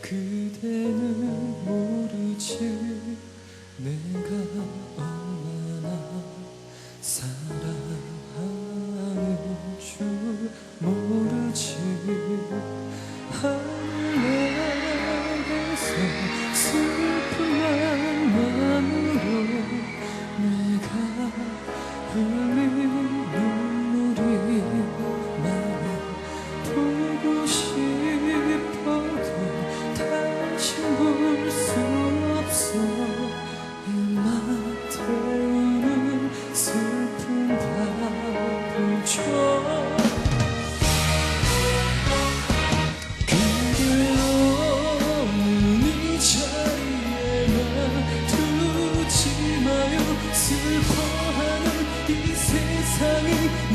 그대는 모르지 내가 얼마나 사랑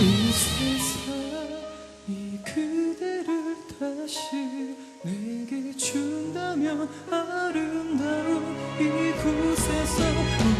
이 세상이 그대를 다시 내게 준다면 아름다운 이곳에서